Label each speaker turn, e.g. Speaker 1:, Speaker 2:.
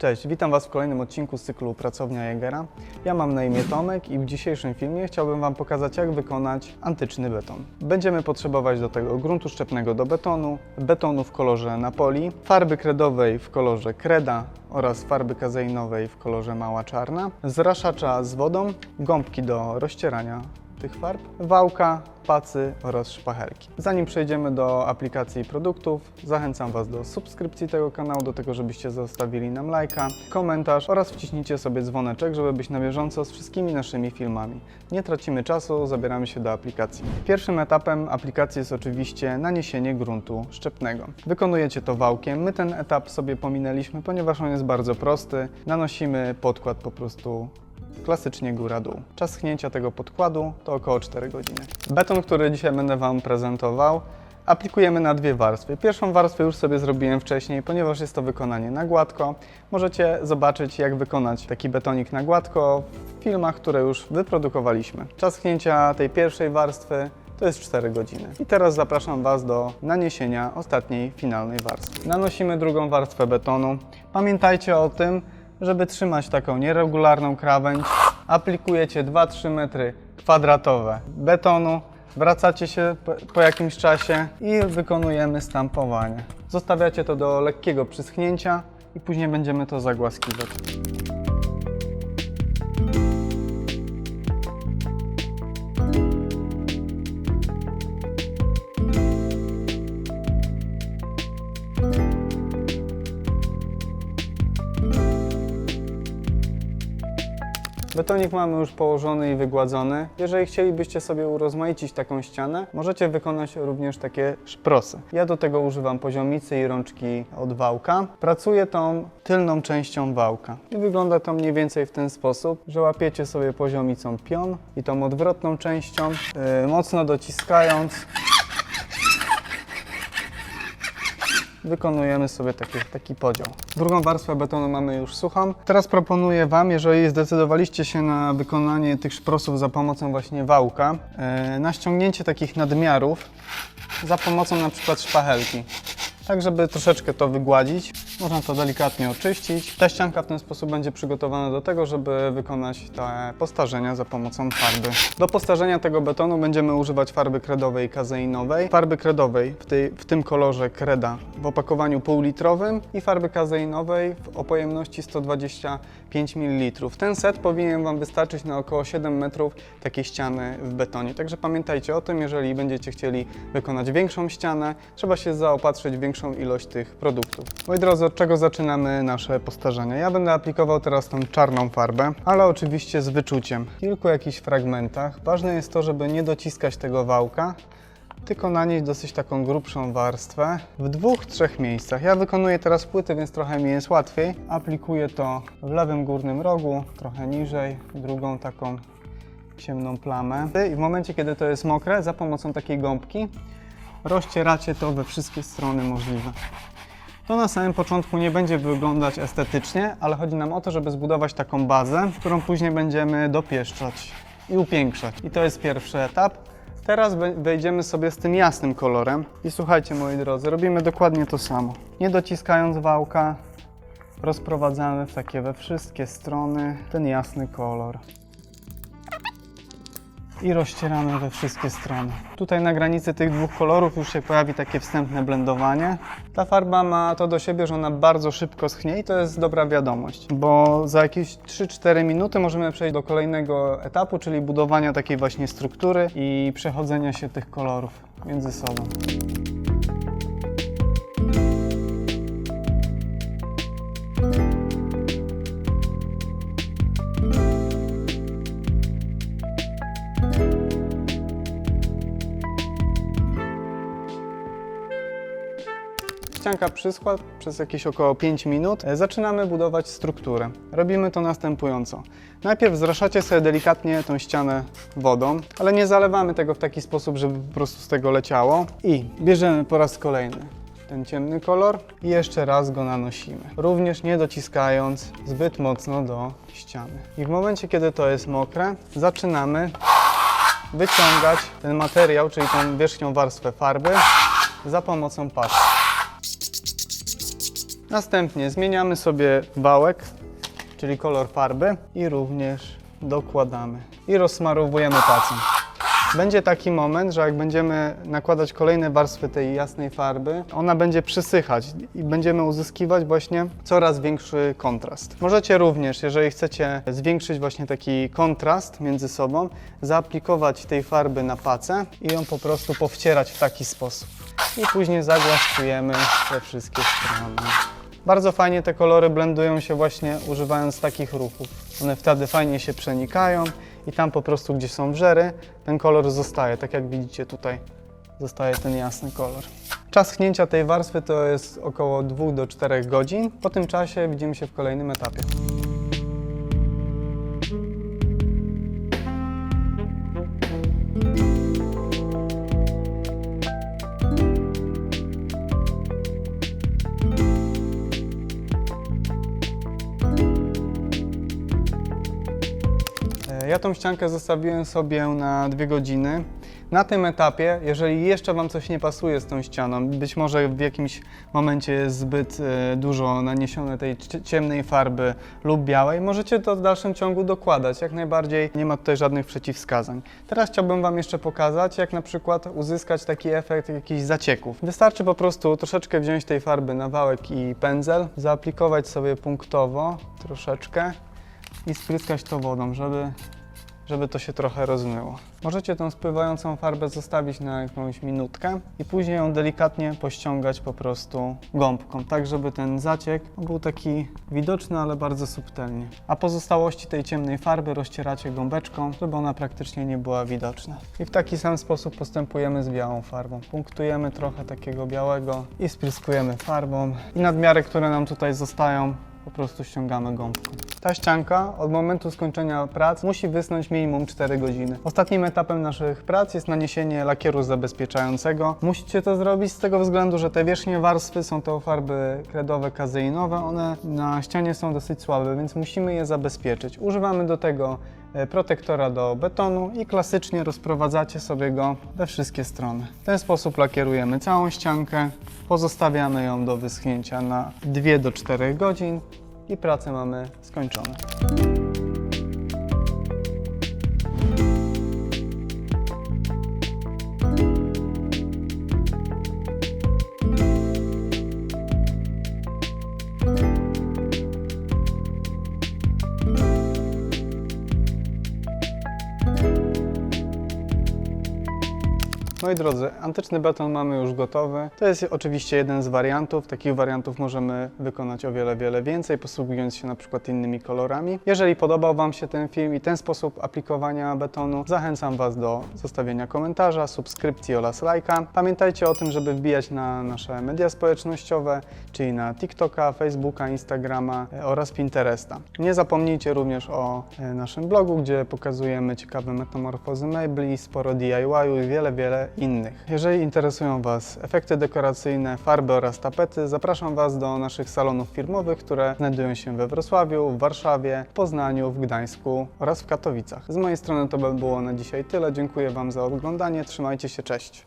Speaker 1: Cześć, witam Was w kolejnym odcinku z cyklu Pracownia Jägera. Ja mam na imię Tomek i w dzisiejszym filmie chciałbym Wam pokazać, jak wykonać antyczny beton. Będziemy potrzebować do tego gruntu szczepnego do betonu, betonu w kolorze Napoli, farby kredowej w kolorze kreda oraz farby kazeinowej w kolorze mała czarna, zraszacza z wodą, gąbki do rozcierania tych farb, wałka, pacy oraz szpachelki. Zanim przejdziemy do aplikacji produktów, zachęcam Was do subskrypcji tego kanału, do tego, żebyście zostawili nam lajka, komentarz oraz wciśnijcie sobie dzwoneczek, żeby być na bieżąco z wszystkimi naszymi filmami. Nie tracimy czasu, zabieramy się do aplikacji. Pierwszym etapem aplikacji jest oczywiście naniesienie gruntu szczepnego. Wykonujecie to wałkiem. My ten etap sobie pominęliśmy, ponieważ on jest bardzo prosty. Nanosimy podkład po prostu klasycznie góra-dół. Czas schnięcia tego podkładu to około 4 godziny. Beton, który dzisiaj będę Wam prezentował, aplikujemy na dwie warstwy. Pierwszą warstwę już sobie zrobiłem wcześniej, ponieważ jest to wykonanie na gładko. Możecie zobaczyć, jak wykonać taki betonik na gładko w filmach, które już wyprodukowaliśmy. Czas schnięcia tej pierwszej warstwy to jest 4 godziny. I teraz zapraszam Was do naniesienia ostatniej, finalnej warstwy. Nanosimy drugą warstwę betonu. Pamiętajcie o tym, żeby trzymać taką nieregularną krawędź, aplikujecie 2-3 metry kwadratowe betonu, wracacie się po, jakimś czasie i wykonujemy stampowanie. Zostawiacie to do lekkiego przyschnięcia i później będziemy to zagłaskiwać. Betonik mamy już położony i wygładzony. Jeżeli chcielibyście sobie urozmaicić taką ścianę, możecie wykonać również takie szprosy. Ja do tego używam poziomicy i rączki od wałka. Pracuję tą tylną częścią wałka. I wygląda to mniej więcej w ten sposób, że łapiecie sobie poziomicą pion i tą odwrotną częścią, yy, mocno dociskając, wykonujemy sobie taki, taki podział. Drugą warstwę betonu mamy już suchą. Teraz proponuję Wam, jeżeli zdecydowaliście się na wykonanie tych szprosów za pomocą właśnie wałka, e, na ściągnięcie takich nadmiarów za pomocą na przykład szpachelki. Tak, żeby troszeczkę to wygładzić. Można to delikatnie oczyścić. Ta ścianka w ten sposób będzie przygotowana do tego, żeby wykonać te postarzenia za pomocą farby. Do postarzenia tego betonu będziemy używać farby kredowej i kazeinowej. Farby kredowej w, tej, w tym kolorze kreda w opakowaniu półlitrowym i farby kazeinowej o pojemności 125 ml. Ten set powinien Wam wystarczyć na około 7 metrów takiej ściany w betonie. Także pamiętajcie o tym, jeżeli będziecie chcieli wykonać większą ścianę, trzeba się zaopatrzyć w większą ilość tych produktów. Moi drodzy, od czego zaczynamy nasze postarzenie? Ja będę aplikował teraz tą czarną farbę, ale oczywiście z wyczuciem. W kilku jakichś fragmentach. Ważne jest to, żeby nie dociskać tego wałka, tylko nanieść dosyć taką grubszą warstwę w dwóch, trzech miejscach. Ja wykonuję teraz płyty, więc trochę mi jest łatwiej. Aplikuję to w lewym górnym rogu, trochę niżej, drugą taką ciemną plamę. I w momencie, kiedy to jest mokre, za pomocą takiej gąbki rozcieracie to we wszystkie strony możliwe. To na samym początku nie będzie wyglądać estetycznie, ale chodzi nam o to, żeby zbudować taką bazę, którą później będziemy dopieszczać i upiększać. I to jest pierwszy etap. Teraz we- wejdziemy sobie z tym jasnym kolorem. I słuchajcie, moi drodzy, robimy dokładnie to samo. Nie dociskając wałka, rozprowadzamy w takie we wszystkie strony ten jasny kolor i rozcieramy we wszystkie strony. Tutaj na granicy tych dwóch kolorów już się pojawi takie wstępne blendowanie. Ta farba ma to do siebie, że ona bardzo szybko schnie i to jest dobra wiadomość, bo za jakieś 3-4 minuty możemy przejść do kolejnego etapu, czyli budowania takiej właśnie struktury i przechodzenia się tych kolorów między sobą. Ścianka przyschła przez jakieś około 5 minut. E, Zaczynamy budować strukturę. Robimy to następująco. Najpierw zraszacie sobie delikatnie tą ścianę wodą, ale nie zalewamy tego w taki sposób, żeby po prostu z tego leciało. I bierzemy po raz kolejny ten ciemny kolor i jeszcze raz go nanosimy. Również nie dociskając zbyt mocno do ściany. I w momencie, kiedy to jest mokre, zaczynamy wyciągać ten materiał, czyli tą wierzchnią warstwę farby za pomocą pasy. Następnie zmieniamy sobie wałek, czyli kolor farby i również dokładamy i rozsmarowujemy tacą. Będzie taki moment, że jak będziemy nakładać kolejne warstwy tej jasnej farby, ona będzie przysychać i będziemy uzyskiwać właśnie coraz większy kontrast. Możecie również, jeżeli chcecie zwiększyć właśnie taki kontrast między sobą, zaaplikować tej farby na pacę i ją po prostu powcierać w taki sposób. I później zagłaskujemy we wszystkie strony. Bardzo fajnie te kolory blendują się właśnie używając takich ruchów. One wtedy fajnie się przenikają i tam po prostu, gdzie są wrzery, ten kolor zostaje, tak jak widzicie tutaj, zostaje ten jasny kolor. Czas chnięcia tej warstwy to jest około 2 do 4 godzin. Po tym czasie widzimy się w kolejnym etapie. Ja tą ściankę zostawiłem sobie na dwie godziny. Na tym etapie, jeżeli jeszcze Wam coś nie pasuje z tą ścianą, być może w jakimś momencie jest zbyt e, dużo naniesione tej cie- ciemnej farby lub białej, możecie to w dalszym ciągu dokładać. Jak najbardziej nie ma tutaj żadnych przeciwwskazań. Teraz chciałbym Wam jeszcze pokazać, jak na przykład uzyskać taki efekt jakichś zacieków. Wystarczy po prostu troszeczkę wziąć tej farby na wałek i pędzel, zaaplikować sobie punktowo troszeczkę i spryskać to wodą, żeby, żeby to się trochę rozmyło. Możecie tą spływającą farbę zostawić na jakąś minutkę i później ją delikatnie pościągać po prostu gąbką, tak żeby ten zaciek był taki widoczny, ale bardzo subtelnie. A pozostałości tej ciemnej farby rozcieracie gąbeczką, żeby ona praktycznie nie była widoczna. I w taki sam sposób postępujemy z białą farbą. Punktujemy trochę takiego białego i spryskujemy farbą. I nadmiary, które nam tutaj zostają, po prostu ściągamy gąbką. Ta ścianka od momentu skończenia prac musi wysnąć minimum 4 godziny. Ostatnim etapem naszych prac jest naniesienie lakieru zabezpieczającego. Musicie to zrobić z tego względu, że te wierzchnie warstwy są to farby kredowe kazeinowe. One na ścianie są dosyć słabe, więc musimy je zabezpieczyć. Używamy do tego e, protektora do betonu i klasycznie rozprowadzacie sobie go we wszystkie strony. W ten sposób lakierujemy całą ściankę, pozostawiamy ją do wyschnięcia na 2 do 4 godzin i pracę mamy skończone. Moi drodzy, antyczny beton mamy już gotowy. To jest oczywiście jeden z wariantów. Takich wariantów możemy wykonać o wiele, wiele więcej, posługując się na przykład innymi kolorami. Jeżeli podobał Wam się ten film i ten sposób aplikowania betonu, zachęcam Was do zostawienia komentarza, subskrypcji oraz lajka. Pamiętajcie o tym, żeby wbijać na nasze media społecznościowe, czyli na TikToka, Facebooka, Instagrama e, oraz Pinteresta. Nie zapomnijcie również o e, naszym blogu, gdzie pokazujemy ciekawe metamorfozy mebli, sporo DIY-u i wiele, wiele innych. Jeżeli interesują Was efekty dekoracyjne, farby oraz tapety, zapraszam Was do naszych salonów firmowych, które znajdują się we Wrocławiu, w Warszawie, Poznaniu, w Gdańsku oraz w Katowicach. Z mojej strony to by było na dzisiaj tyle. Dziękuję Wam za oglądanie. Trzymajcie się, cześć!